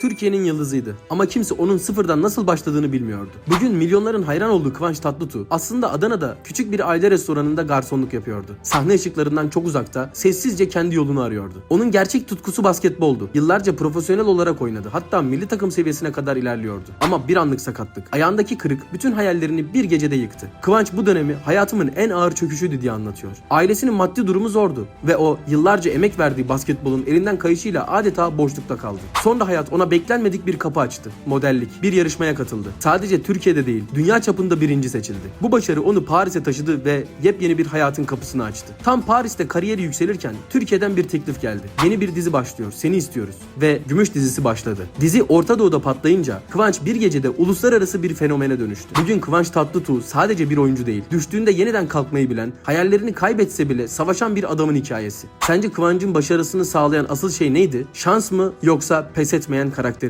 Türkiye'nin yıldızıydı ama kimse onun sıfırdan nasıl başladığını bilmiyordu. Bugün milyonların hayran olduğu Kıvanç Tatlıtuğ aslında Adana'da küçük bir aile restoranında garsonluk yapıyordu. Sahne ışıklarından çok uzakta sessizce kendi yolunu arıyordu. Onun gerçek tutkusu basketboldu. Yıllarca profesyonel olarak oynadı. Hatta milli takım seviyesine kadar ilerliyordu. Ama bir anlık sakatlık, ayağındaki kırık bütün hayallerini bir gecede yıktı. Kıvanç bu dönemi hayatımın en ağır çöküşüydü diye anlatıyor. Ailesinin maddi durumu zordu ve o yıllarca emek verdiği basketbolun elinden kayışıyla adeta boşlukta kaldı. Sonra hayat ona beklenmedik bir kapı açtı. Modellik. Bir yarışmaya katıldı. Sadece Türkiye'de değil, dünya çapında birinci seçildi. Bu başarı onu Paris'e taşıdı ve yepyeni bir hayatın kapısını açtı. Tam Paris'te kariyeri yükselirken Türkiye'den bir teklif geldi. Yeni bir dizi başlıyor. Seni istiyoruz. Ve Gümüş dizisi başladı. Dizi Orta Doğu'da patlayınca Kıvanç bir gecede uluslararası bir fenomene dönüştü. Bugün Kıvanç Tatlıtuğ sadece bir oyuncu değil. Düştüğünde yeniden kalkmayı bilen, hayallerini kaybetse bile savaşan bir adamın hikayesi. Sence Kıvanç'ın başarısını sağlayan asıl şey neydi? Şans mı yoksa pes etmeyen carácter